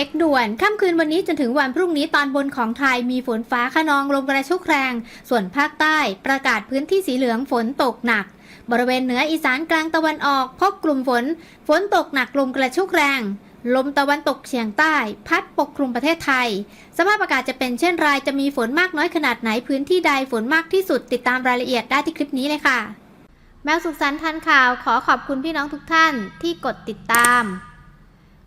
ช็คด่วนค่ำคืนวันนี้จนถึงวันพรุ่งนี้ตอนบนของไทยมีฝนฟ้าขนองลมกระโชกแรง ส่วนภาคใต้ประกาศพื้นที่สีเหลืองฝนตกหนัก บริเวณเหนืออีสานกลางตะวันออกพบกลุ่มฝน ฝนตกหนักลมกระโชกแรง ลมตะวันตกเฉียงใต้ พัดปกคลุมประเทศไทย สภาพอากาศจะเป็นเช่นไรจะมีฝนมากน้อยขนาดไหนพื้นที่ใดฝนมากที่สุดติดตามรายละเอียดได้ที่คลิปนี้เลยค่ะ แมวสุขสันต์ทันข่าวขอขอบคุณพี่น้องทุกท่านที่กดติดตาม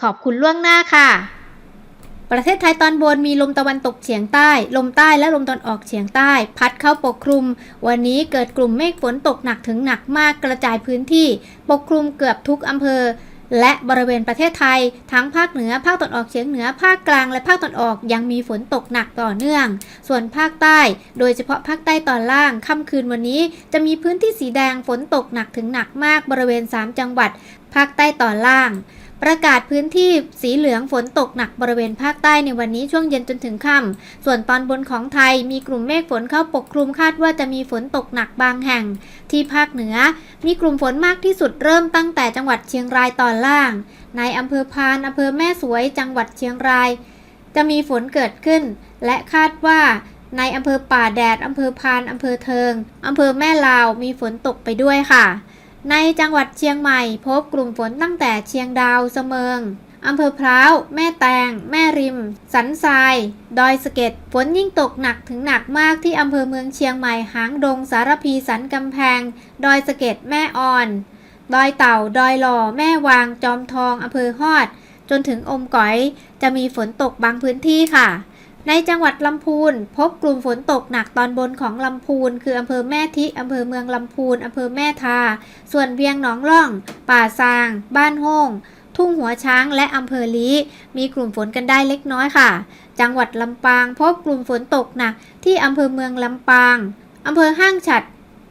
ขอบคุณล่วงหน้าค่ะ ประเทศไทยตอนบนมีลมตะวันตกเฉียงใต้ ลมใต้และลมตอนออกเฉียงใต้ พัดเข้าปกคลุม วันนี้เกิดกลุ่มเมฆฝนตกหนักถึงหนักมากกระจายพื้นที่ ปกคลุมเกือบทุกอำเภอและบริเวณประเทศไทย ทั้งภาคเหนือ ภาคตะวันออกเฉียงเหนือ ภาคกลาง และภาคตะวันออกยังมีฝนตกหนักต่อเนื่อง ส่วนภาคใต้ โดยเฉพาะภาคใต้ตอนล่าง ค่ำคืนวันนี้ จะมีพื้นที่สีแดงฝนตกหนักถึงหนักมากบริเวณ 3 จังหวัด ภาคใต้ตอนล่าง ประกาศพื้นที่สีเหลืองฝนตกหนักบริเวณภาคใต้ในวันนี้ช่วงเย็นจนถึงค่ำ ส่วนตอนบนของไทยมีกลุ่มเมฆฝนเข้าปกคลุมคาดว่าจะมีฝนตกหนักบางแห่ง ที่ภาคเหนือ มีกลุ่มฝนมากที่สุดเริ่มตั้งแต่จังหวัดเชียงรายตอนล่าง ในอำเภอพานอำเภอแม่สวยจังหวัดเชียงราย จะมีฝนเกิดขึ้น และคาดว่าในอำเภอป่าแดดอำเภอพานอำเภอเทิงอำเภอแม่ลาวมีฝนตกไปด้วยค่ะ ในจังหวัดเชียงใหม่ พบกลุ่มฝนตั้งแต่เชียงดาวเสมิงอำเภอพร้าว แม่แตง แม่ริม สันทราย ดอยสะเก็ด ฝนยิ่งตกหนักถึงหนักมากที่อำเภอเมืองเชียงใหม่ หางดง สารพี สันกำแพง ดอยสะเก็ด แม่ออน ดอยเต่า ดอยหล่อ แม่วาง จอมทอง อำเภอฮอด จนถึงอมก๋อย จะมีฝนตกบางพื้นที่ค่ะ ในจังหวัดลำพูน พบกลุ่มฝนตกหนักตอนบนของลำพูน คืออำเภอแม่ทิอำเภอเมืองลำพูนอำเภอแม่ทา ส่วนเวียงหนองล่อง ป่าซาง บ้านโฮ่งทุ่งหัวช้างและอำเภอลี้มีกลุ่มฝนกันได้เล็กน้อยค่ะ จังหวัดลำปาง พบกลุ่มฝนตกหนักที่อำเภอเมืองลำปางอำเภอห้างฉัด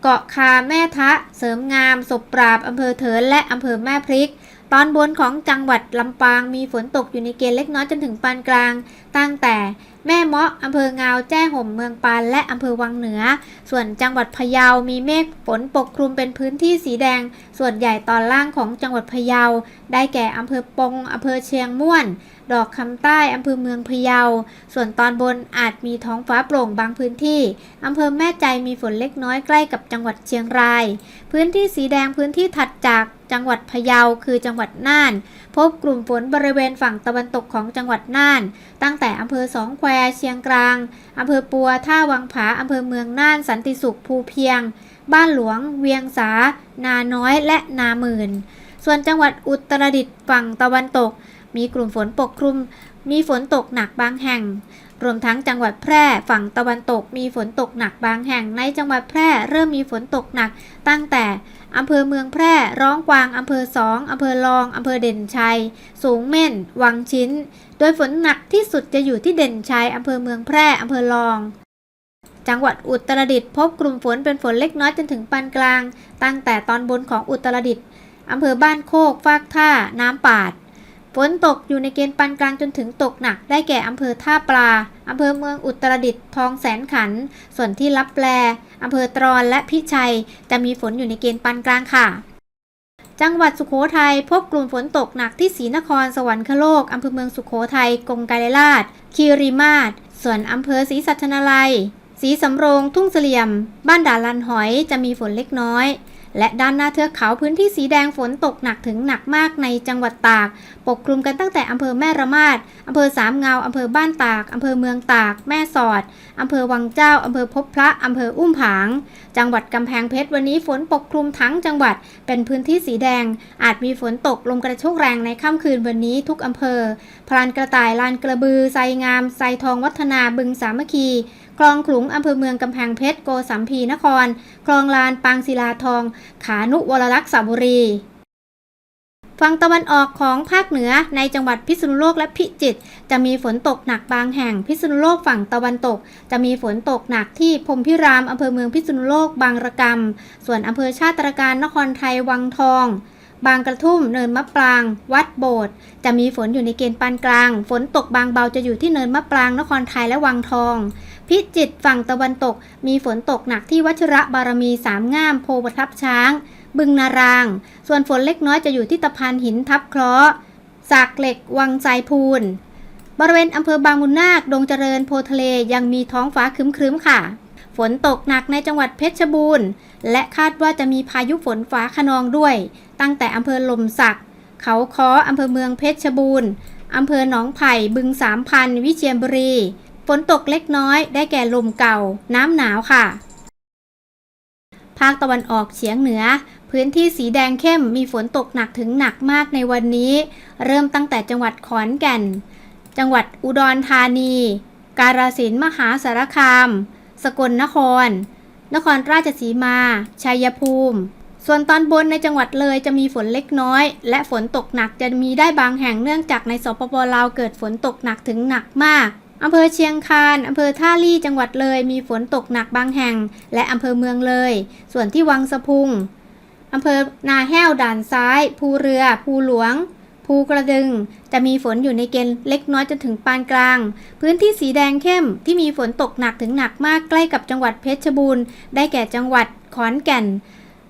เกาะคาแม่ทะ เสริมงาม ศพปราบอำเภอเถินและอำเภอแม่พริกตอนบนของจังหวัดลำปางมีฝนตกอยู่ในเกณฑ์เล็กน้อยจนถึงปานกลาง ตั้งแต่แม่เมาะอำเภองาวแจ้ห่มเมืองปานและอำเภอวังเหนือ ส่วนจังหวัดพะเยา มีเมฆฝนปกคลุมเป็นพื้นที่สีแดง ส่วนใหญ่ตอนล่างของจังหวัดพะเยา ได้แก่อำเภอปงอำเภอเชียงม่วน ดอกคำใต้อำเภอเมืองพะเยา ส่วนตอนบนอาจมีท้องฟ้าโปร่งบางพื้นที่อำเภอแม่ใจมีฝนเล็กน้อยใกล้กับจังหวัดเชียงราย พื้นที่สีแดงพื้นที่ถัดจากจังหวัดพะเยาคือจังหวัดน่าน พบกลุ่มฝนบริเวณฝั่งตะวันตกของจังหวัดน่าน ตั้งแต่อำเภอสองแควเชียงกลางอำเภอปัวท่าวังผาอำเภอเมืองน่านสันติสุขภูเพียง บ้านหลวง เวียงสา นาน้อยและนาหมื่น ส่วนจังหวัดอุตรดิตถ์ฝั่งตะวันตก มีกลุ่มฝนปกคลุม มีฝนตกหนักบางแห่ง รวมทั้งจังหวัดแพร่ฝั่งตะวันตกมีฝนตกหนักบางแห่งในจังหวัดแพร่เริ่มมีฝนตกหนัก ตั้งแต่อำเภอเมืองแพร่ร้องกวางอำเภอสองอำเภอรองอำเภอเด่นชัย สูงเม่น วังชิ้น โดยฝนหนักที่สุดจะอยู่ที่เด่นชัยอำเภอเมืองแพร่อำเภอรอง จังหวัดอุตรดิตถ์พบกลุ่มฝนเป็นฝนเล็กน้อยจนถึงปานกลาง ตั้งแต่ตอนบนของอุตรดิตถ์อำเภอบ้านโคกฟากท่า น้ำปาด นตกอยู่ในเกณฑ์ปานกลางจนถึงตกหนัก ได้แก่อำเภอท่าปลา อำเภอเมืองอุตรดิตถ์ทองแสนขัน ส่วนที่ลับแปลอำเภอตรอนและพิชัย จะมีฝนอยู่ในเกณฑ์ปานกลางค่ะ จังหวัดสุโขทัยพบกลุ่มฝนตกหนักที่ศรีนครสวรรคโลกอำเภอเมืองสุโขทัยกงกาลราชคีรีมาศส่วนอำเภอศรีสัชนาลัยศรีสำโรง ทุ่งเสลี่ยม บ้านด่านลันหอยจะมีฝนเล็กน้อย และด้านหน้าเทือกเขาพื้นที่สีแดงฝนตกหนักถึงหนักมากในจังหวัดตาก ปกคลุมกันตั้งแต่อำเภอแม่ระมาดอำเภอสามเงาอำเภอบ้านตากอำเภอเมืองตาก แม่สอดอำเภอวังเจ้าอำเภอพบพระอำเภออุ้มผาง จังหวัดกำแพงเพชรวันนี้ฝนปกคลุมทั้งจังหวัด เป็นพื้นที่สีแดง อาจมีฝนตกลมกระโชกแรงในค่ำคืนวันนี้ทุกอำเภอพรานกระต่ายลานกระบือไซงามไซทองวัฒนาบึงสามัคคี คลองขลุงอำเภอเมืองกำแพงเพชรโกสัมพีนคร คลองลานปางศิลาทอง ขานุวรลักษ์สระบุรีฝั่งตะวันออกของภาคเหนือในจังหวัดพิษณุโลกและพิจิตรจะมีฝนตกหนักบางแห่งพิษณุโลกฝั่งตะวันตก จะมีฝนตกหนักที่พรมพิรามอำเภอเมืองพิษณุโลกบางระกำส่วนอำเภอชาติตรการนครไทยวังทอง บางกระทุ่มเนินมะปราง วัดโบสถ์จะมีฝนอยู่ในเกณฑ์ปานกลาง ฝนตกบางเบาจะอยู่ที่เนินมะปรางนครไทยและวังทอง พิจิตฝั่งตะวันตก มีฝนตกหนักที่วัชระบารมีสามง่ามโพประทับช้าง บึงนาราง ส่วนฝนเล็กน้อยจะอยู่ที่ตะพานหินทับเคราะห์สากเหล็กวังไซพูน บริเวณอำเภอบางมุนนาคดงเจริญโพทะเลยังมีท้องฟ้าครึ้มๆค่ะ ฝนตกหนักในจังหวัดเพชรบูรณ์ และคาดว่าจะมีพายุฝนฟ้าขนองด้วย ตั้งแต่อำเภอลมสัก เขาค้ออำเภอเมืองเพชรบูรณ์อำเภอหนองไผ่บึงสามพัน วิเชียรบุรี ฝนตกเล็กน้อยได้แก่ลมเก่า น้ำหนาวค่ะ ภาคตะวันออกเฉียงเหนือ พื้นที่สีแดงเข้มมีฝนตกหนักถึงหนักมากในวันนี้ เริ่มตั้งแต่จังหวัดขอนแก่น จังหวัดอุดรธานี กาฬสินธุ์มหาสารคาม สกลนคร นครราชสีมา ชัยภูมิ ส่วนตอนบนในจังหวัดเลยจะมีฝนเล็กน้อย และฝนตกหนักจะมีได้บางแห่งเนื่องจากในสปปลาวเกิดฝนตกหนักถึงหนักมาก อำเภอเชียงคานอำเภอท่าลี่จังหวัดเลย มีฝนตกหนักบางแห่ง และอำเภอเมืองเลย ส่วนที่วังสะพุงอำเภอนาแห้วด่านซ้าย ภูเรือ ภูหลวง ภูกระดึง จะมีฝนอยู่ในเกณฑ์เล็กน้อยจนถึงปานกลาง พื้นที่สีแดงเข้มที่มีฝนตกหนักถึงหนักมากใกล้กับจังหวัดเพชรบูรณ์ ได้แก่จังหวัดขอนแก่น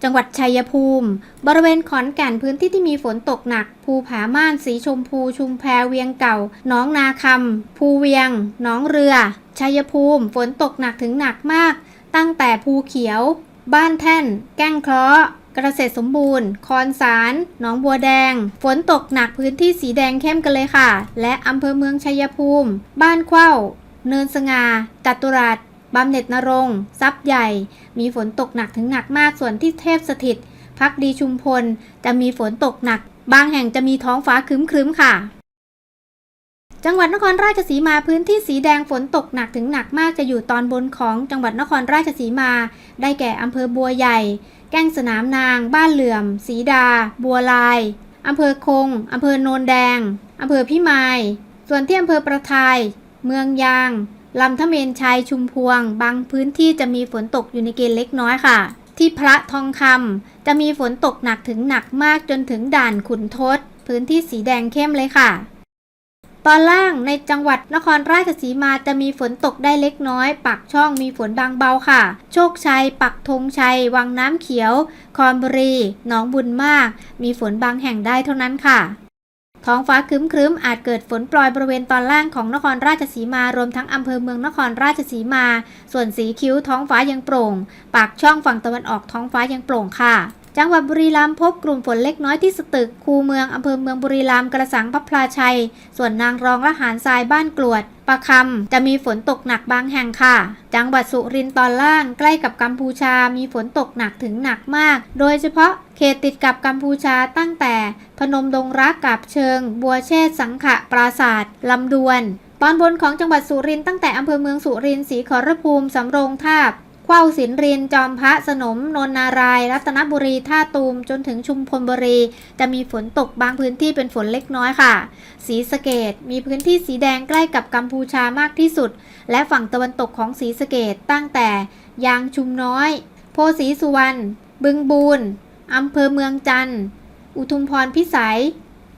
จังหวัดชัยภูมิ บริเวณขอนแก่นพื้นที่ที่มีฝนตกหนัก ภูผาม่าน สีชมพู ชุมแพเวียงเก่าหนองนาคำภูเวียงหนองเรือ ชัยภูมิ ฝนตกหนักถึงหนักมาก ตั้งแต่ภูเขียว บ้านแท่น แก้งเคราะห์เกษตรสมบูรณ์ คอนสารหนองบัวแดง ฝนตกหนักพื้นที่สีแดงเข้มกันเลยค่ะ และอำเภอเมืองชัยภูมิ บ้านเข้า เนินสงาจัตุรัส บำเหน็จนรงทรัพย์ใหญ่ มีฝนตกหนักถึงหนักมาก ส่วนที่เทพสถิต พักดีชุมพล จะมีฝนตกหนัก บางแห่งจะมีท้องฟ้าครึ้มๆค่ะ จังหวัดนครราชสีมาพื้นที่สีแดงฝนตกหนักถึงหนักมากจะอยู่ตอนบนของจังหวัดนครราชสีมา ได้แก่อำเภอบัวใหญ่ แก้งสนามนาง บ้านเหลื่อม สีดา บัวลายอำเภอคงอำเภอโนนแดงอำเภอพิมาย ส่วนที่อำเภอประทาย เมืองยาง ลำทะเมนชัยชุมพวง บางพื้นที่จะมีฝนตกอยู่ในเกณฑ์เล็กน้อยค่ะ ที่พระทองคำจะมีฝนตกหนักถึงหนักมากจนถึงด่านขุนทดพื้นที่สีแดงเข้มเลยค่ะ ตอนล่างในจังหวัดนครราชสีมาจะมีฝนตกได้เล็กน้อย ปักช่องมีฝนบางเบาค่ะ โชคชัย ปักธงชัย วังน้ำเขียว คอนบุรี หนองบุญมาก มีฝนบางแห่งได้เท่านั้นค่ะ ท้องฟ้าครึ้มๆ อาจเกิดฝนโปรยบริเวณตอนล่างของนครราชสีมารวมทั้งอำเภอเมืองนครราชสีมา ส่วนสีคิ้วท้องฟ้ายังโปร่ง ปากช่องฝั่งตะวันออกท้องฟ้ายังโปร่งค่ะ จังหวัดบุรีรัมย์พบกลุ่มฝนเล็กน้อยที่สตึก คูเมืองอำเภอเมืองบุรีรัมย์กระสังพัพลาชัย ส่วนนางรองละหารทรายบ้านกรวดประคำจะมีฝนตกหนักบางแห่งค่ะ จังหวัดสุรินทร์ตอนล่างใกล้กับกัมพูชามีฝนตกหนักถึงหนักมาก โดยเฉพาะ เขตติดกับกัมพูชาตั้งแต่ พนมดงรักกับเชิง บัวเชษสังขะปราศาสตร์ลำดวน ตอนบนของจังหวัดสุรินทร์ตั้งแต่อำเภอเมืองสุรินทร์ศรีขอรภูมิสำโรงทาบเข้าสินรินจอมพระสนมนนนาราย รัตนบุรีท่าตูมจนถึงชุมพลบุรี จะมีฝนตกบางพื้นที่เป็นฝนเล็กน้อยค่ะสีสะเกตมีพื้นที่สีแดงใกล้กับกัมพูชามากที่สุด และฝั่งตะวันตกของสีสะเกตตั้งแต่ ยางชุมน้อย โพสีสุวรรณบึงบูน อำเภอเมืองจันทร์ อุทุมพรพิสัย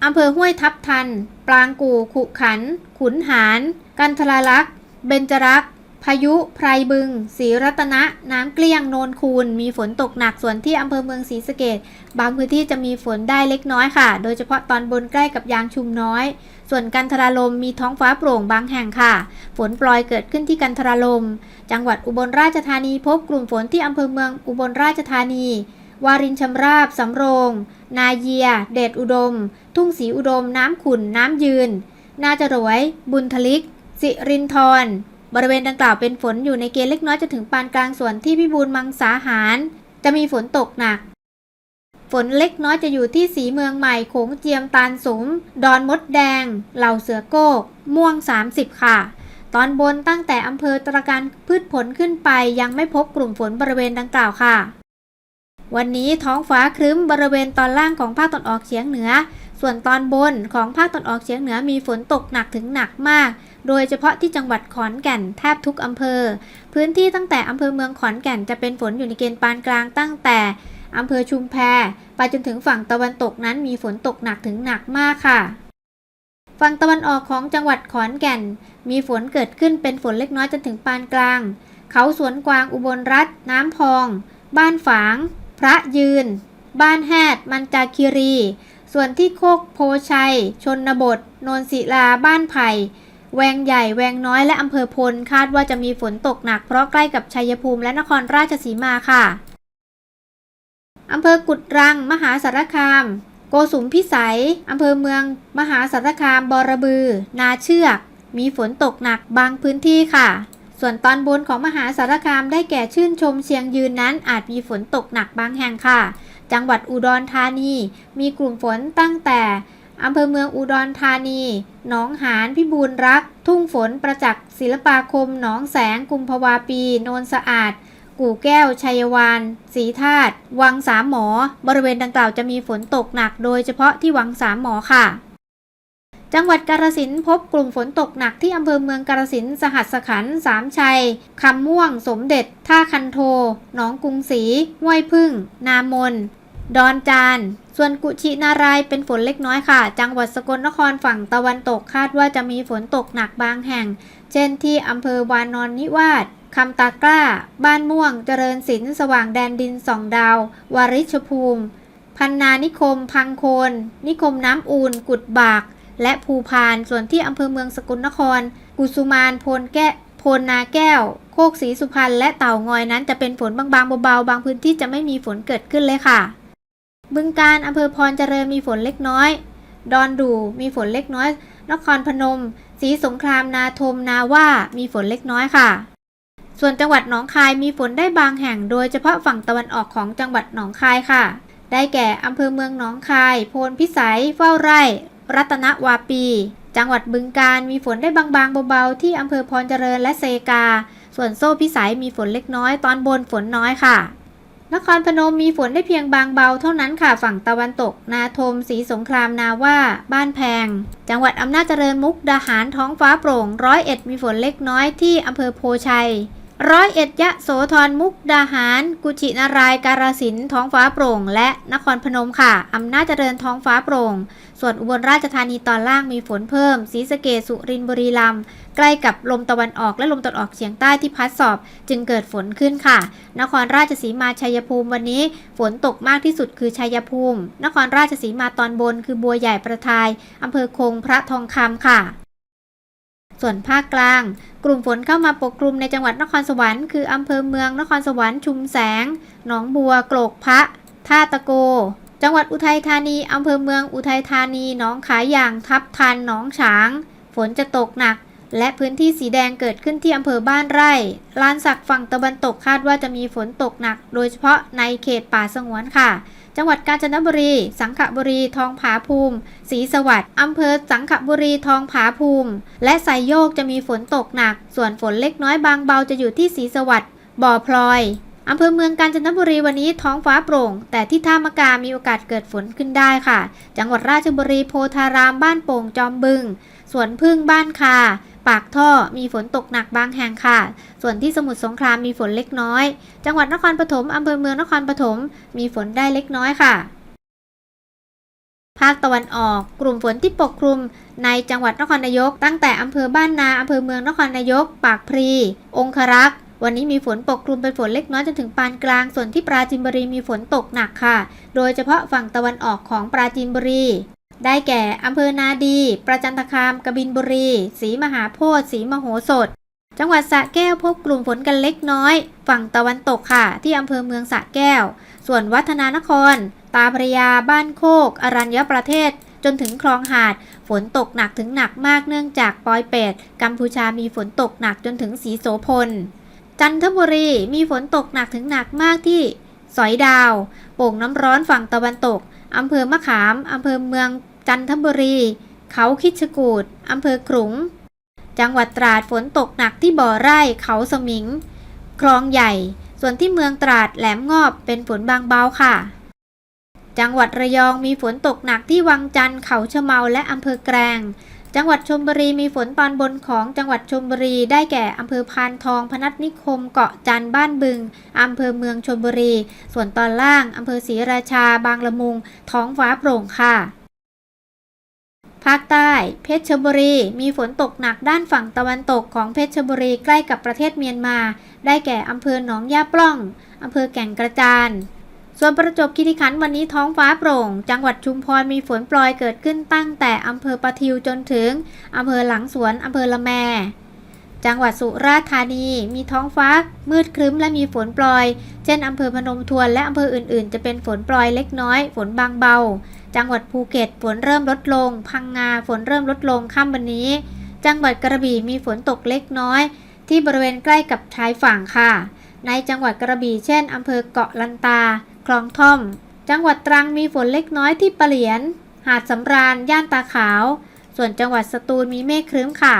อำเภอห้วยทับทัน ปรางกู่ ขุขัน ขุนหาร กันทราลักษ์ เบญจรักษ์ พายุ ไพรบึง ศรีรัตนะ น้ำเกลี้ยง โนนคูน มีฝนตกหนัก ส่วนที่อำเภอเมืองศรีสะเกดบางพื้นที่จะมีฝนได้เล็กน้อยค่ะ โดยเฉพาะตอนบนใกล้กับยางชุมน้อย ส่วนกันทราลมมีท้องฟ้าโปร่งบางแห่งค่ะ ฝนปลอยเกิดขึ้นที่กันทราลม จังหวัดอุบลราชธานีพบกลุ่มฝนที่อำเภอเมืองอุบลราชธานี วารินชำราบสำโรง นาเยีย เดชอุดม ทุ่งสีอุดม น้ำขุน น้ำยืน นาจรวย บุญทลิก สิรินทร บริเวณดังกล่าวเป็นฝนอยู่ในเกณฑ์เล็กน้อยจะถึงปานกลางส่วนที่พิบูลมังสาหาร จะมีฝนตกหนัก ฝนเล็กน้อยจะอยู่ที่สีเมืองใหม่ โขงเจียมตาลสม ดอนมดแดง เหล่าเสือโก้กม่วง 30 ค่ะตอนบนตั้งแต่อำเภอตรการพืชผลขึ้นไปยังไม่พบกลุ่มฝนบริเวณดังกล่าวค่ะ วันนี้ท้องฟ้าครึ้มบริเวณตอนล่างของภาคตะวันออกเฉียงเหนือ ส่วนตอนบนของภาคตะวันออกเฉียงเหนือมีฝนตกหนักถึงหนักมาก โดยเฉพาะที่จังหวัดขอนแก่นแทบทุกอำเภอ พื้นที่ตั้งแต่อำเภอเมืองขอนแก่นจะเป็นฝนอยู่ในเกณฑ์ปานกลางตั้งแต่อำเภอชุมแพไปจนถึงฝั่งตะวันตกนั้นมีฝนตกหนักถึงหนักมากค่ะ ฝั่งตะวันออกของจังหวัดขอนแก่น มีฝนเกิดขึ้นเป็นฝนเล็กน้อยจนถึงปานกลาง เขาสวนกวางอุบลรัฐน้ำพอง บ้านฝาง พระยืน บ้านแฮดมันจาคิรี ส่วนที่โคกโพชัย ชนบท นนศิลา บ้านไผ่ แวงใหญ่ แวงน้อย และอำเภอพล คาดว่าจะมีฝนตกหนักเพราะใกล้กับชัยภูมิและนครราชสีมาค่ะอำเภอกุดรัง มหาสารคาม โกสุมพิสัยอำเภอเมือง มหาสารคาม บอระบือ นาเชือก มีฝนตกหนักบางพื้นที่ค่ะ ส่วนตอนบนของมหาสารคามได้แก่ชื่นชมเชียงยืนนั้นอาจมีฝนตกหนักบางแห่งค่ะ จังหวัดอุดรธานี มีกลุ่มฝนตั้งแต่อำเภอเมืองอุดรธานี หนองหานพิบูลรัก ทุ่งฝนประจักษ์ศิลปาคม หนองแสง กุมภาวาปี โนนสะอาด กู่แก้ว ชัยวานศรีธาตุ วังสามหมอ บริเวณดังกล่าวจะมีฝนตกหนัก โดยเฉพาะที่วังสามหมอค่ะ จังหวัดกาฬสินพบกลุ่มฝนตกหนักที่อำเภอเมืองกาฬสินสหัสขันสามชัยคำม่วง สมเด็จ ท่าคันโท หนองกรุงศรีห้วยพึ่ง นามน ดอนจาน ส่วนกุชินารายเป็นฝนเล็กน้อยค่ะ จังหวัดสกลนครฝั่งตะวันตกคาดว่าจะมีฝนตกหนักบางแห่ง เช่นที่อำเภอวานอนนิวาสคำตากล้า บ้านม่วง เจริญศิลป์สว่างแดนดินสองดาว วาริชภูมิ พันนานิคม พังโคน นิคมน้ำอูน กุดบาก และภูพาน ส่วนที่อำเภอเมืองสกลนคร กุสุมานโพนแก้โพนนาแก้ว โคกศรีสุพรรณและเต่างอยนั้นจะเป็นฝนบางๆเบาๆ บางพื้นที่จะไม่มีฝนเกิดขึ้นเลยค่ะ บึงการอำเภอพรเจริญมีฝนเล็กน้อย ดอนดูมีฝนเล็กน้อย นครพนมศรีสงครามนาทมนาว่ามีฝนเล็กน้อยค่ะ ส่วนจังหวัดหนองคายมีฝนได้บางแห่ง โดยเฉพาะฝั่งตะวันออกของจังหวัดหนองคายค่ะ ได้แก่อำเภอเมืองหนองคาย โพนพิสัย เฝ้าไร่ รัตนวาปี จังหวัดบึงการมีฝนได้บางๆเบาๆ ที่อำเภอพรเจริญและเซกา ส่วนโซ่พิสัยมีฝนเล็กน้อยตอนบนฝนน้อยค่ะ นครพนมมีฝนได้เพียงบางเบาเท่านั้นค่ะ ฝั่งตะวันตก นาทมศรีสงครามนาว่า บ้านแพง จังหวัดอำนาจเจริญมุกดาหารท้องฟ้าโปร่งร้อยเอ็ดมีฝนเล็กน้อยที่อำเภอโพชัยร้อยเอ็ดยะโสธรมุกดาหาร กุชินารายการสินธุ์ท้องฟ้าโปร่ง และนครพนมค่ะ อำนาจเจริญท้องฟ้าโปร่ง ส่วนอุบลราชธานีตอนล่างมีฝนเพิ่มศรีสะเกษสุรินทร์บุรีรัมย์ใกล้กับลมตะวันออกและลมตะวันออกเฉียงใต้ที่พัดสอบ จึงเกิดฝนขึ้นค่ะ นครราชสีมาชัยภูมิวันนี้ ฝนตกมากที่สุดคือชัยภูมิ นครราชสีมาตอนบนคือบัวใหญ่ประทายอำเภอคงพระทองคำค่ะส่วนภาคกลาง กลุ่มฝนเข้ามาปกคลุมในจังหวัดนครสวรรค์คืออำเภอเมืองนครสวรรค์ชุมแสง หนองบัวโกรกพระท่าตะโก จังหวัดอุทัยธานีอำเภอเมืองอุทัยธานีหนองขายอย่างทับทันหนองฉาง ฝนจะตกหนัก และพื้นที่สีแดงเกิดขึ้นที่อำเภอบ้านไร่ลานสักฝั่งตะวันตกคาดว่าจะมีฝนตกหนัก โดยเฉพาะในเขตป่าสงวนค่ะจังหวัดกาญจนบุรี สังขบุรี ทองผาภูมิ ศรีสวัสดิ์อำเภอสังขบุรี ทองผาภูมิ และไซโยกจะมีฝนตกหนัก ส่วนฝนเล็กน้อยบางเบาจะอยู่ที่ศรีสวัสดิ์บ่อพลอย อำเภอเมืองกาญจนบุรีวันนี้ท้องฟ้าโปร่ง แต่ที่ท่ามะกามีโอกาสเกิดฝนขึ้นได้ค่ะ จังหวัดราชบุรีโพธารามบ้านโป่งจอมบึง สวนพึ่งบ้านคา ปากท่อมีฝนตกหนักบางแห่งค่ะ ส่วนที่สมุทรสงครามมีฝนเล็กน้อย จังหวัดนครปฐมอำเภอเมืองนครปฐมมีฝนได้เล็กน้อยค่ะภาคตะวันออก กลุ่มฝนที่ปกคลุม ในจังหวัดนครนายก ตั้งแต่อำเภอบ้านนาอำเภอเมืองนครนายก ปากพรีองครักษ์ วันนี้มีฝนปกคลุมเป็นฝนเล็กน้อยจนถึงปานกลาง ส่วนที่ปราจีนบุรีมีฝนตกหนักค่ะ โดยเฉพาะฝั่งตะวันออกของปราจีนบุรี ได้แก่อำเภอนาดี ประจันตคาม กบินบุรีศรีมหาโพธิ์ศรีมโหสถ จังหวัดสระแก้วพบกลุ่มฝนกันเล็กน้อย ฝั่งตะวันตกค่ะ ที่อำเภอเมืองสระแก้ว ส่วนวัฒนานคร ตาพระยา บ้านโคก อรัญญประเทศจนถึงคลองหาด ฝนตกหนักถึงหนักมากเนื่องจากปอยเป็ด กัมพูชามีฝนตกหนักจนถึงสีโสพล จันทบุรีมีฝนตกหนักถึงหนักมากที่ สอยดาว โป่งน้ำร้อนฝั่งตะวันตก อำเภอมะขาม อำเภอเมืองจันทบุรี เขาคิดชกูดอำเภอขลุง จังหวัดตราดฝนตกหนักที่บ่อไร่เขาสมิง คลองใหญ่ ส่วนที่เมืองตราดแหลมงอบเป็นฝนบางเบาค่ะ จังหวัดระยองมีฝนตกหนักที่วังจันทร์เขาชะเมาและอำเภอแกลง จังหวัดชลบุรีมีฝนตอนบนของจังหวัดชลบุรีได้แก่อำเภอพานทอง พนัสนิคม เกาะจันบ้านบึงอำเภอเมืองชลบุรี ส่วนตอนล่างอำเภอศรีราชา บางละมุง ท้องฟ้าโปร่งค่ะ ภาคใต้ เพชรบุรี มีฝนตกหนักด้านฝั่งตะวันตกของเพชรบุรีใกล้กับประเทศเมียนมา ได้แก่อำเภอหนองย่าปล้องอำเภอแก่งกระจาน ส่วนประจบคีรีขันธ์วันนี้ท้องฟ้าโปร่ง จังหวัดชุมพรมีฝนโปรยเกิดขึ้นตั้งแต่อำเภอปะทิวจนถึงอำเภอหลังสวนอำเภอละแม จังหวัดสุราษฎร์ธานีมีท้องฟ้ามืดครึ้มและมีฝนโปรยเช่นอำเภอพนมทวนและอำเภออื่นๆ จะเป็นฝนโปรยเล็กน้อย ฝนบางเบา จังหวัดภูเก็ตฝนเริ่มลดลง พังงาฝนเริ่มลดลงค่ำวันนี้ จังหวัดกระบี่มีฝนตกเล็กน้อย ที่บริเวณใกล้กับชายฝั่งค่ะ ในจังหวัดกระบี่เช่นอำเภอเกาะลันตา คลองท่อม จังหวัดตรังมีฝนเล็กน้อยที่ปะเหลียน หาดสำราญ ย่านตาขาว ส่วนจังหวัดสตูลมีเมฆครึ้มค่ะ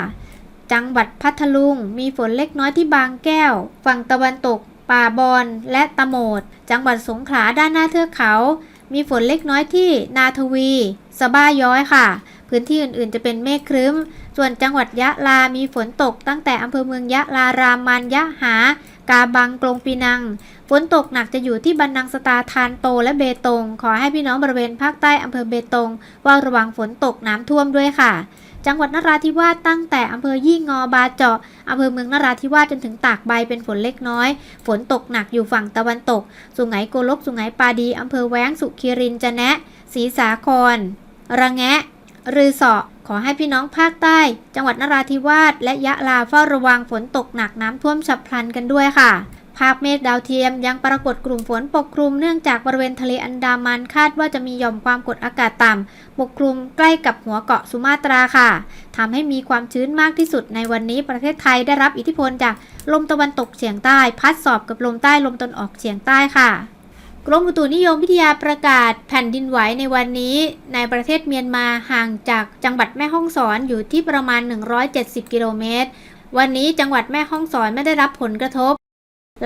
จังหวัดพัทลุง มีฝนเล็กน้อยที่บางแก้ว ฝั่งตะวันตก ป่าบอนและตะโหมด จังหวัดสงขลาด้านหน้าเทือกเขา มีฝนเล็กน้อยที่นาทวี สบ้าย้อยค่ะ พื้นที่อื่นๆ จะเป็นเมฆครึ้ม ส่วนจังหวัดยะลา มีฝนตกตั้งแต่อำเภอเมืองยะลารามันยะหา กาบังกลงปีนัง ฝนตกหนักจะอยู่ที่บันนังสตาทานโตและเบตง ขอให้พี่น้องบริเวณภาคใต้อำเภอเบตงเฝ้าระวังฝนตกน้ำท่วมด้วยค่ะ จังหวัดนราธิวาสตั้งแต่อำเภอยี่งอบาเจาะอำเภอเมืองนราธิวาสจนถึงตากใบเป็นฝนเล็กน้อย ฝนตกหนักอยู่ฝั่งตะวันตก สุไหงโกลกสุไหงปาดีอำเภอแว้งสุขีรินจะแนะ ศรีสาคร ระแงะรือเสาะ อให้พี่น้องภาคใต้ จังหวัดนราธิวาสและยะลาเฝ้าระวังฝนตกหนักน้ำท่วมฉับพลันกันด้วยค่ะภาพเมฆดาวเทียมยังปรากฏกลุ่มฝนปกคลุมเนื่องจากบริเวณทะเลอันดามันคาดว่าจะมีหย่อมความกดอากาศต่ำปกคลุมใกล้กับหัวเกาะสุมาตราค่ะทำให้มีความชื้นมากที่สุดในวันนี้ประเทศไทยได้รับอิทธิพลจากลมตะวันตกเฉียงใต้ พัดสอบกับลมใต้ลมตะวันออกเฉียงใต้ค่ะ กรมอุตุนิยมวิทยาประกาศแผ่นดินไหวในวันนี้ ในประเทศเมียนมาห่างจากจังหวัดแม่ฮ่องสอนอยู่ที่ประมาณ 170 กิโลเมตร วันนี้จังหวัดแม่ฮ่องสอนไม่ได้รับผลกระทบ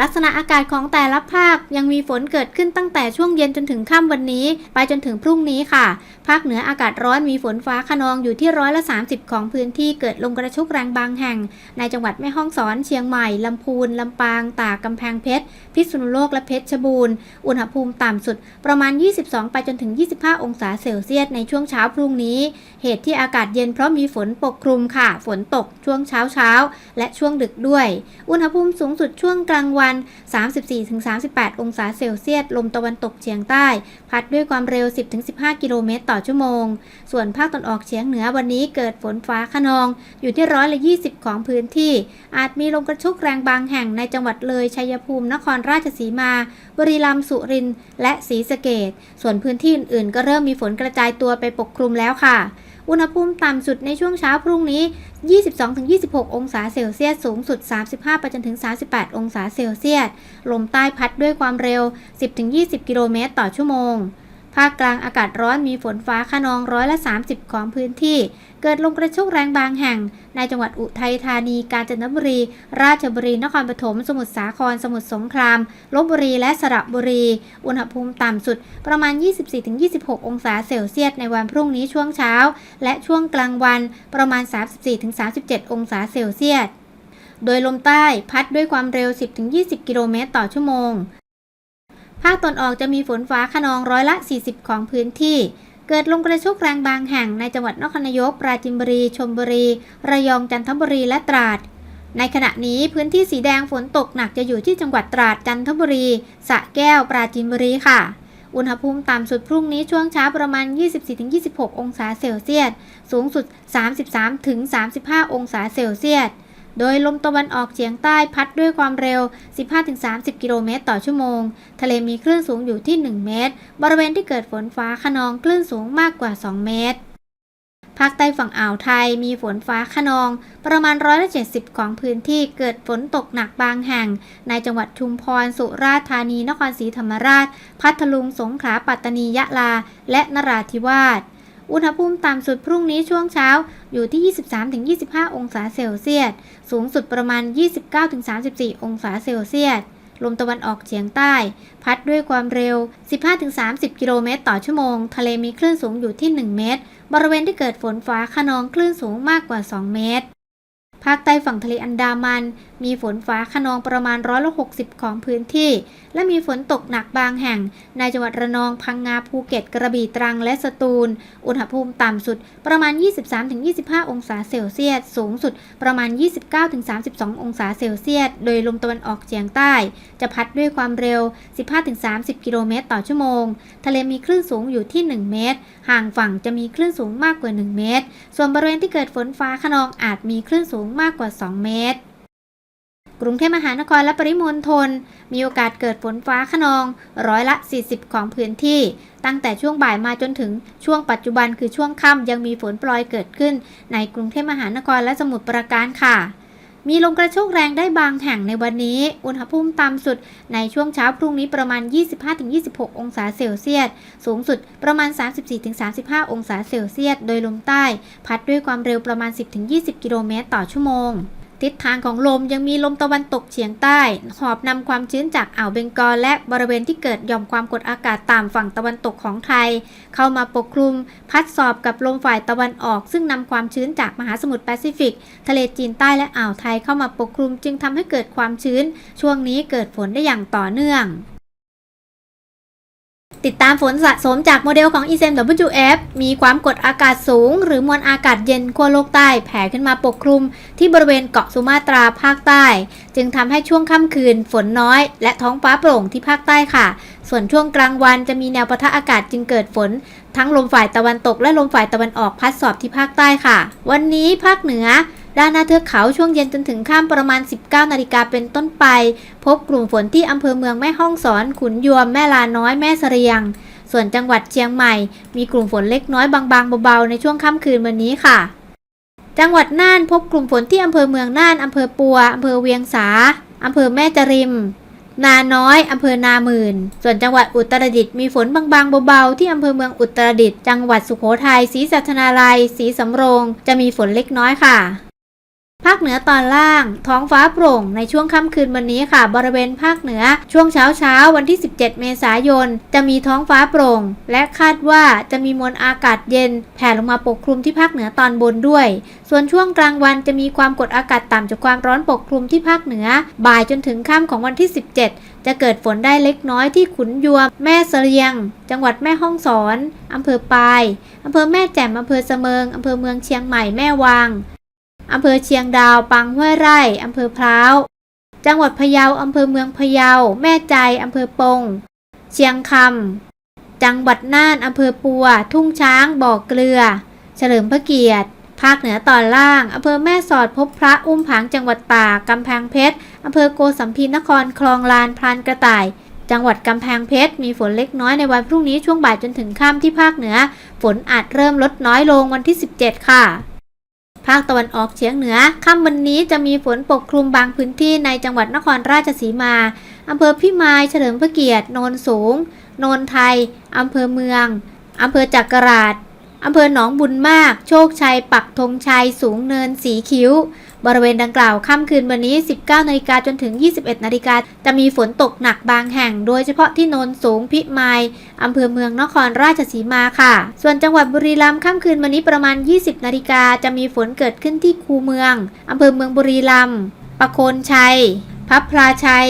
ลักษณะอากาศของแต่ละภาคยังมีฝนเกิดขึ้นตั้งแต่ช่วงเย็นจนถึงค่ำวันนี้ ไปจนถึงพรุ่งนี้ค่ะ ภาคเหนืออากาศร้อนมีฝนฟ้าขนองอยู่ที่ร้อยละ 30 ของพื้นที่เกิดลมกระชุกแรงบางแห่ง ในจังหวัดแม่ฮ่องสอน เชียงใหม่ ลำพูน ลำปาง ตาก กำแพงเพชร พิษณุโลกและเพชรบูรณ์ อุณหภูมิต่ำสุดประมาณ 22 ไปจนถึง 25 องศาเซลเซียสในช่วงเช้าพรุ่งนี้ เหตุที่อากาศเย็นเพราะมีฝนปกคลุมค่ะ ฝนตกช่วงเช้าเช้าและช่วงดึกด้วย อุณหภูมิสูงสุดช่วงกลางวัน 34-38 องศาเซลเซียส ลมตะวันตกเฉียงใต้ พัดด้วยความเร็ว 10-15 กิโลเมตรต่อชั่วโมง ส่วนภาคตะวันออกเฉียงเหนือวันนี้เกิดฝนฟ้าขนอง อยู่ที่ร้อยละ 20 ของพื้นที่ อาจมีลมกระโชกแรงบางแห่งในจังหวัดเลยชัยภูมินครราชสีมา บุรีรัมย์สุรินทร์และศรีสะเกดส่วนพื้นที่อื่นๆ ก็เริ่มมีฝนกระจายตัวไปปกคลุมแล้วค่ะ อุณหภูมิต่ำสุดในช่วงเช้าพรุ่งนี้ 22-26 องศาเซลเซียส สูงสุด 35 ไปจนถึง 38 องศาเซลเซียส ลมใต้พัดด้วยความเร็ว 10-20 กิโลเมตรต่อชั่วโมง ภาคกลางอากาศร้อนมีฝนฟ้าขนองร้อยละ 30 ของพื้นที่ เกิดลมกระโชกแรงบางแห่ง ในจังหวัดอุทัยธานี กาญจนบุรี ราชบุรี นครปฐม สมุทรสาคร สมุทรสงคราม ลบบุรี และสระบุรี อุณหภูมิต่ำสุดประมาณ 24-26 องศาเซลเซียส ในวันพรุ่งนี้ช่วงเช้า และช่วงกลางวันประมาณ 34-37 องศาเซลเซียส โดยลมใต้พัดด้วยความเร็ว 10-20 กิโลเมตรต่อชั่วโมง ภาคตนออกจะมีฝนฟ้าขนองร้อยละ 40 ของพื้นที่ เกิดลมกระโชกแรงบางแห่งในจังหวัดนครนายก ปราจินบุรี ชลบุรี ระยอง จันทบุรี และตราด ในขณะนี้พื้นที่สีแดงฝนตกหนักจะอยู่ที่จังหวัดตราด จันทบุรี สระแก้ว ปราจินบุรีค่ะอุณหภูมิต่ำสุดพรุ่งนี้ช่วงเช้าประมาณ 24-26 องศาเซลเซียส สูงสุด 33-35 องศาเซลเซียส โดยลมตะวันออกเฉียงใต้พัดด้วยความเร็ว 15-30 กิโลเมตรต่อชั่วโมง ทะเลมีคลื่นสูงอยู่ที่ 1 เมตร บริเวณที่เกิดฝนฟ้าขนองคลื่นสูงมากกว่า 2 เมตร ภาคใต้ฝั่งอ่าวไทยมีฝนฟ้าขนอง ประมาณร้อยละ70 ของพื้นที่เกิดฝนตกหนักบางแห่ง ในจังหวัดชุมพร สุราษฎร์ธานี นครศรีธรรมราช พัทลุง สงขลา ปัตตานี ยะลา และนราธิวาส อุณหภูมิต่ำสุดพรุ่งนี้ช่วงเช้าอยู่ที่ 23-25 องศาเซลเซียส สูงสุดประมาณ 29-34 องศาเซลเซียส ลมตะวันออกเฉียงใต้ พัดด้วยความเร็ว 15-30 กิโลเมตรต่อชั่วโมง ทะเลมีคลื่นสูงอยู่ที่ 1 เมตร บริเวณที่เกิดฝนฟ้าขนองคลื่นสูงมากกว่า 2 เมตร ภาคใต้ฝั่งทะเลอันดามันมีฝนฟ้าขนองประมาณร้อยละ60ของพื้นที่ และมีฝนตกหนักบางแห่ง ในจังหวัดระนองพังงาภูเก็ตกระบี่ตรังและสตูล อุณหภูมิต่ำสุดประมาณ 23-25 องศาเซลเซียส สูงสุดประมาณ 29-32 องศาเซลเซียส โดยลมตะวันออกเฉียงใต้ จะพัดด้วยความเร็ว 15-30 กิโลเมตรต่อชั่วโมง ทะเลมีคลื่นสูงอยู่ที่ 1 เมตร ห่างฝั่งจะมีคลื่นสูงมากกว่า 1 เมตร ส่วนบริเวณที่เกิดฝนฟ้าขนองอาจมีคลื่นสูงมากกว่า 2 เมตร กรุงเทพมหานครและปริมณฑลมีโอกาสเกิดฝนฟ้าขนอง ร้อยละ 40 ของพื้นที่ ตั้งแต่ช่วงบ่ายมาจนถึงช่วงปัจจุบันคือช่วงค่ำยังมีฝนโปรยเกิดขึ้น ในกรุงเทพมหานครและสมุทรปราการค่ะ มีลมกระโชกแรงได้บางแห่งในวันนี้ อุณหภูมิต่ำสุดในช่วงเช้าพรุ่งนี้ประมาณ 25-26 องศาเซลเซียส สูงสุดประมาณ 34-35 องศาเซลเซียส โดยลมใต้ พัดด้วยความเร็วประมาณ 10-20 กิโลเมตรต่อชั่วโมง ทิศทางของลมยังมีลมตะวันตกเฉียงใต้ หอบนำความชื้นจากอ่าวเบงกอลและบริเวณที่เกิดหย่อมความกดอากาศต่ำฝั่งตะวันตกของไทย เข้ามาปกคลุม พัดสอบกับลมฝ่ายตะวันออก ซึ่งนำความชื้นจากมหาสมุทรแปซิฟิก ทะเลจีนใต้และอ่าวไทยเข้ามาปกคลุม จึงทำให้เกิดความชื้น ช่วงนี้เกิดฝนได้อย่างต่อเนื่อง ติดตามฝนสะสมจากโมเดลของ ECMWF มีความกดอากาศสูง หรือมวลอากาศเย็นขั้วโลกใต้แผ่ขึ้นมาปกคลุม ที่บริเวณเกาะสุมาตราภาคใต้ จึงทำให้ช่วงค่ำคืนฝนน้อย และท้องฟ้าโปร่งที่ภาคใต้ค่ะ ส่วนช่วงกลางวันจะมีแนวปะทะอากาศจึงเกิดฝน ทั้งลมฝ่ายตะวันตกและลมฝ่ายตะวันออกพัดสอบที่ภาคใต้ค่ะ วันนี้ภาคเหนือ ด้านหน้าเทือกเขาช่วงเย็นจนถึงข้ามประมาณ 19 นาฬิกาเป็นต้นไป พบกลุ่มฝนที่อำเภอเมืองแม่ฮ่องสอน ขุนยวม แม่ลาน้อย แม่เสรียง ส่วนจังหวัดเชียงใหม่ มีกลุ่มฝนเล็กน้อยบางๆเบาๆในช่วงค่ำคืนวันนี้ค่ะ จังหวัดน่านพบกลุ่มฝนที่อำเภอเมืองน่านอำเภอปัวอำเภอเวียงสาอำเภอแม่จริมนาน้อยอำเภอนาหมื่น ส่วนจังหวัดอุตรดิตถ์มีฝนบางๆเบาๆที่อำเภอเมืองอุตรดิตถ์จังหวัดสุโขทัยศรีสัชนาลัยศรีสำโรง จะมีฝนเล็กน้อยค่ะ ภาคเหนือตอนล่าง ท้องฟ้าโปร่งในช่วงค่ำคืนวันนี้ค่ะ บริเวณภาคเหนือ ช่วงเช้าเช้าวันที่ 17 เมษายน จะมีท้องฟ้าโปร่ง และคาดว่าจะมีมวลอากาศเย็น แผ่ลงมาปกคลุมที่ภาคเหนือตอนบนด้วย ส่วนช่วงกลางวันจะมีความกดอากาศต่ำจากความร้อนปกคลุมที่ภาคเหนือ บ่ายจนถึงค่ำของวันที่ 17 จะเกิดฝนได้เล็กน้อยที่ขุนยวม แม่เสลียง จังหวัดแม่ฮ่องสอนอำเภอปายอำเภอแม่แจ่มอำเภอเสมิงอำเภอเมืองเชียงใหม่แม่วาง อำเภอเชียงดาว ปังห้วยไร่ อำเภอพร้าว จังหวัดพะเยา อำเภอเมืองพะเยา แม่ใจ อำเภอปง เชียงคำ จังหวัดน่าน อำเภอปัว ทุ่งช้าง บ่อเกลือ เฉลิมพระเกียรติ ภาคเหนือตอนล่าง อำเภอแม่สอดพบพระอุ้มผาง จังหวัดตาก กำแพงเพชร อำเภอโกสัมพีนคร คลองลาน พรานกระต่ายจังหวัดกำแพงเพชรมีฝนเล็กน้อยในวันพรุ่งนี้ช่วงบ่ายจนถึงค่ำที่ภาคเหนือ ฝนอาจเริ่มลดน้อยลงวันที่ 17 ค่ะ ภาคตะวันออกเฉียงเหนือค่ำวันนี้จะมีฝนปกคลุมบางพื้นที่ในจังหวัดนครราชสีมาอำเภอพิมายเฉลิมพระเกียรติโนนสูง โนนไทยอำเภอเมืองอำเภอจักราชอำเภอหนองบุญมาก โชคชัย ปักธงชัย สูงเนินสีคิ้ว บริเวณดังกล่าวค่ำคืนวันนี้ 19นาฬิกาจนถึง 21นาฬิกาจะมีฝนตกหนักบางแห่ง โดยเฉพาะที่โนนสูงพิมายอำเภอเมืองนครราชสีมาค่ะ ส่วนจังหวัดบุรีรัมย์ค่ำคืนวันนี้ประมาณ 20นาฬิกาจะมีฝนเกิดขึ้นที่คูเมืองอำเภอเมืองบุรีรัมย์ปะโคนชัย พับพลาชัย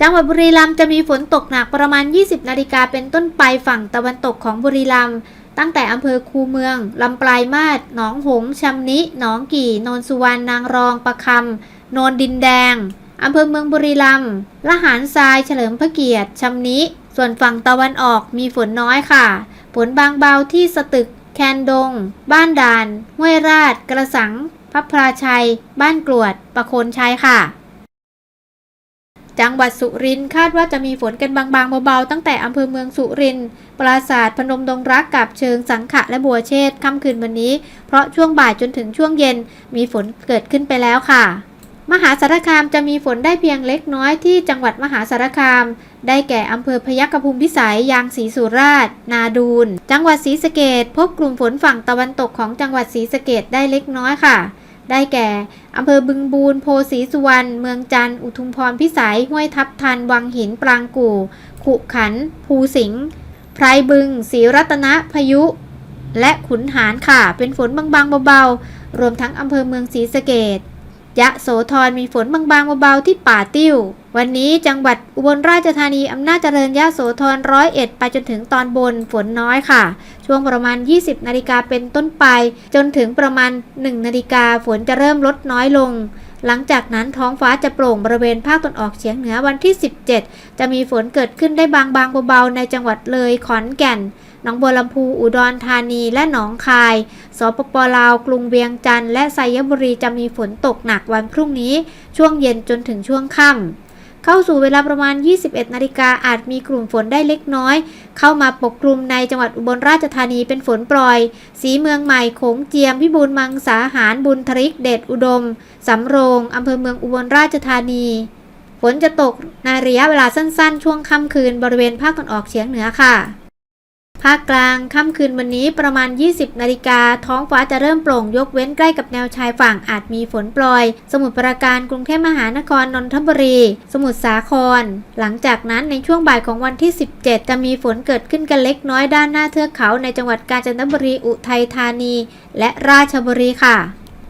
จังหวัดบุรีรัมย์จะมีฝนตกหนักประมาณ 20 นาฬิกาเป็นต้นไปฝั่งตะวันตกของบุรีรัมย์ ตั้งแต่อำเภอคูเมือง ลำปลายมาศหนองหงส์ชำนิ หนองกี่ นนสุวรรณ นางรอง ประคำ โนนดินแดง อำเภอเมืองบุรีรัมย์ละหารทราย เฉลิมพระเกียรติชำนิ ส่วนฝั่งตะวันออกมีฝนน้อยค่ะ ฝนบางเบาที่สตึก แคนดง บ้านด่าน ห้วยราชกระสัง พับพลาชัย บ้านกรวด ประโคนชัยค่ะ จังหวัดสุรินทร์คาดว่าจะมีฝนกันบางๆเบาๆตั้งแต่อำเภอเมืองสุรินทร์ปราสาทพนมดงรักกับเชิงสังขะและบัวเชษค่ำคืนวันนี้ เพราะช่วงบ่ายจนถึงช่วงเย็นมีฝนเกิดขึ้นไปแล้วค่ะ มหาสารคามจะมีฝนได้เพียงเล็กน้อยที่จังหวัดมหาสารคาม ได้แก่อำเภอพยัคฆภูมิพิสัยยางศรีสุราษฎร์นาดูนจังหวัดศรีสะเกดพบกลุ่มฝนฝั่งตะวันตกของจังหวัดศรีสะเกดได้เล็กน้อยค่ะ ได้แก่อำเภอบึงบูรโพสีสุวรรณ เมืองจันทร์ อุทุมพรพิสัย ห้วยทับทัน วังหิน ปรางกู่ ขุขัน ภูสิงห์ ไพรบึง ศรีรัตนะพายุ และขุนหารค่ะ เป็นฝนบางๆเบาๆ รวมทั้งอำเภอเมืองศรีสะเกดยะโสธรมีฝนบางๆเบาๆที่ป่าติ้ว วันนี้จังหวัดอุบลราชธานีอำนาจเจริญยะโสธรร้อยเอ็ดไปจนถึงตอนบนฝนน้อยค่ะ ช่วงประมาณ 20 นาฬิกาเป็นต้นไป จนถึงประมาณ 1 นาฬิกาฝนจะเริ่มลดน้อยลง หลังจากนั้นท้องฟ้าจะโปร่งบริเวณภาคตะวันออกเฉียงเหนือวันที่ 17 จะมีฝนเกิดขึ้นได้บางบางๆเบาๆในจังหวัดเลยขอนแก่นหนองบัวลำพู อุดรธานี และหนองคาย สปปลาว กรุงเวียงจันทร์ และไซยบุรีจะมีฝนตกหนักวันพรุ่งนี้ ช่วงเย็นจนถึงช่วงค่ำ เข้าสู่เวลาประมาณ 21 นาฬิกาอาจมีกลุ่มฝนได้เล็กน้อย เข้ามาปกคลุมในจังหวัดอุบลราชธานีเป็นฝนปล่อย สีเมืองใหม่โขงเจียมพิบูลมังสาหารบุญทริกเดชอุดม สำโรงอำเภอเมืองอุบลราชธานี ฝนจะตกในระยะเวลาสั้นๆ ช่วงค่ำคืนบริเวณภาคตะวันออกเฉียงเหนือค่ะ ภาคกลางค่ำคืนวันนี้ประมาณ 20 นาฬิกา ท้องฟ้าจะเริ่มโปร่งยกเว้นใกล้กับแนวชายฝั่งอาจมีฝนโปรย สมุทรปราการกรุงเทพมหานครนนทบุรี สมุทรสาคร หลังจากนั้นในช่วงบ่ายของวันที่ 17 จะมีฝนเกิดขึ้นกันเล็กน้อยด้านหน้าเทือกเขาในจังหวัดกาญจนบุรีอุทัยธานี และราชบุรีค่ะ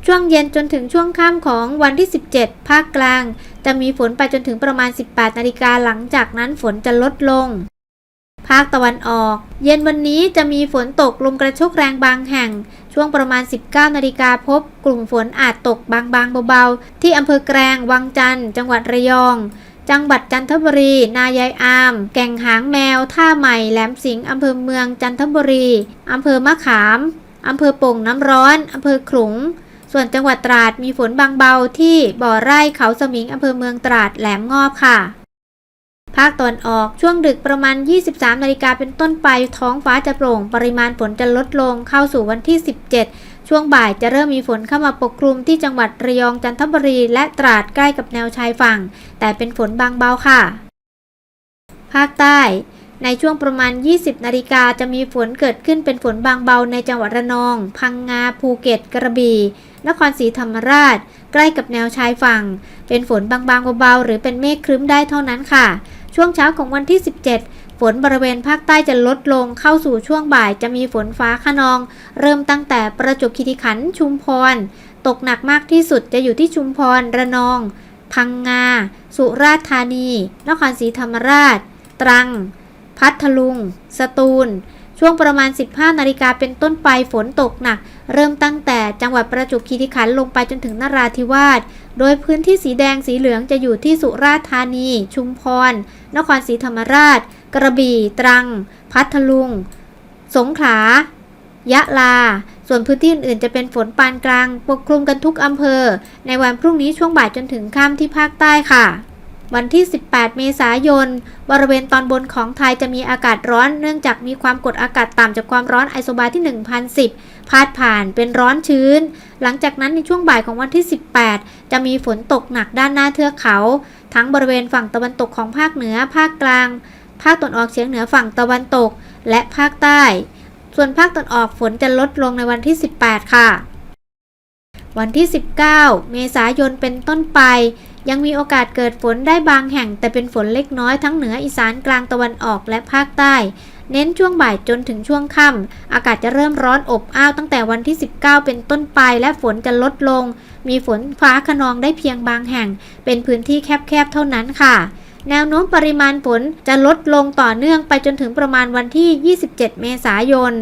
ช่วงเย็นจนถึงช่วงค่ำของวันที่ 17 ภาคกลาง จะมีฝนไปจนถึงประมาณ 18 นาฬิกาหลังจากนั้นฝนจะลดลง ภาคตะวันออก เย็นวันนี้จะมีฝนตกลมกระโชกแรงบางแห่ง ช่วงประมาณ 19 นาฬิกาพบ กลุ่มฝนอาจตกบางๆเบาๆ ที่อำเภอแกลงวังจันทร์จังหวัดระยอง จังหวัดจันทบุรี นายายอาม แก่งหางแมว ท่าใหม่ แหลมสิงห์อำเภอเมืองจันทบุรีอำเภอมะขามอำเภอโป่งน้ำร้อนอำเภอขลุง ส่วนจังหวัดตราดมีฝนบางเบาที่บ่อไร่เขาสมิงอำเภอเมืองตราดแหลมงอบค่ะ ภาคตะวันออกช่วงดึกประมาณ 23 นาฬิกาเป็นต้นไปท้องฟ้าจะโปร่ง ปริมาณฝนจะลดลงเข้าสู่วันที่ 17 ช่วงบ่ายจะเริ่มมีฝนเข้ามาปกคลุมที่จังหวัดระยองจันทบุรี และตราดใกล้กับแนวชายฝั่ง แต่เป็นฝนบางเบาค่ะ ภาคใต้ ในช่วงประมาณ 20 นาฬิกาจะมีฝนเกิดขึ้นเป็นฝนบางเบาในจังหวัดระนอง พังงาภูเก็ต กระบี่นครศรีธรรมราช ใกล้กับแนวชายฝั่ง เป็นฝนบางๆเบาๆหรือเป็นเมฆครึ้มได้เท่านั้นค่ะ ช่วงเช้าของวันที่ 17 ฝนบริเวณภาคใต้จะลดลงเข้าสู่ช่วงบ่ายจะมีฝนฟ้าขนอง เริ่มตั้งแต่ประจวบคีรีขันธ์ชุมพร ตกหนักมากที่สุดจะอยู่ที่ชุมพร ระนอง พังงา สุราษฎร์ธานี นครศรีธรรมราช ตรัง พัทลุง สตูล ช่วงประมาณ 15 นาฬิกาเป็นต้นไปฝนตกหนัก เริ่มตั้งแต่จังหวัดประจวบคีรีขันธ์ลงไปจนถึงนราธิวาส โดยพื้นที่สีแดงสีเหลืองจะอยู่ที่สุราษฎร์ธานี ชุมพร นครศรีธรรมราช กระบี่ ตรัง พัทลุง สงขลา ยะลา ส่วนพื้นที่อื่นๆจะเป็นฝนปานกลาง ปกคลุมกันทุกอำเภอ ในวันพรุ่งนี้ช่วงบ่ายจนถึงค่ำที่ภาคใต้ค่ะ วันที่ 18 เมษายน บริเวณตอนบนของไทยจะมีอากาศร้อน เนื่องจากมีความกดอากาศต่ำจากความร้อนไอโซบาร์ที่ 1010 พาดผ่านเป็นร้อนชื้น หลังจากนั้นในช่วงบ่ายของวันที่ 18 จะมีฝนตกหนักด้านหน้าเทือกเขา ทั้งบริเวณฝั่งตะวันตกของภาคเหนือ ภาคกลาง ภาคตะวันออกเฉียงเหนือฝั่งตะวันตก และภาคใต้ ส่วนภาคตะวันออกฝนจะลดลงในวันที่ 18 ค่ะวันที่ 19 เมษายนเป็นต้นไป ยังมีโอกาสเกิดฝนได้บางแห่ง แต่เป็นฝนเล็กน้อยทั้งเหนืออีสานกลางตะวันออกและภาคใต้ เน้นช่วงบ่ายจนถึงช่วงค่ำอากาศจะเริ่มร้อนอบอ้าวตั้งแต่วันที่ 19 เป็นต้นไปและฝนจะลดลง มีฝนฟ้าขนองได้เพียงบางแห่ง เป็นพื้นที่แคบๆเท่านั้นค่ะแนวโน้มปริมาณฝนจะลดลงต่อเนื่องไปจนถึงประมาณวันที่ 27 เมษายน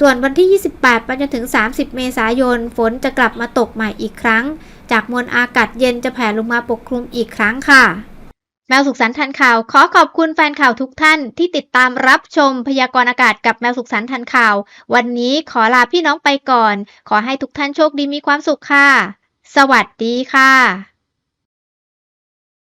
ส่วนวันที่ 28 ไปจนถึง 30 เมษายน ฝนจะกลับมาตกใหม่อีกครั้ง จากมวลอากาศเย็นจะแผ่ลงมาปกคลุมอีกครั้งค่ะ แมวสุขสันต์ทันข่าว ขอขอบคุณแฟนข่าวทุกท่านที่ติดตามรับชมพยากรณ์อากาศกับแมวสุขสันต์ทันข่าว วันนี้ขอลาพี่น้องไปก่อน ขอให้ทุกท่านโชคดีมีความสุขค่ะ สวัสดีค่ะ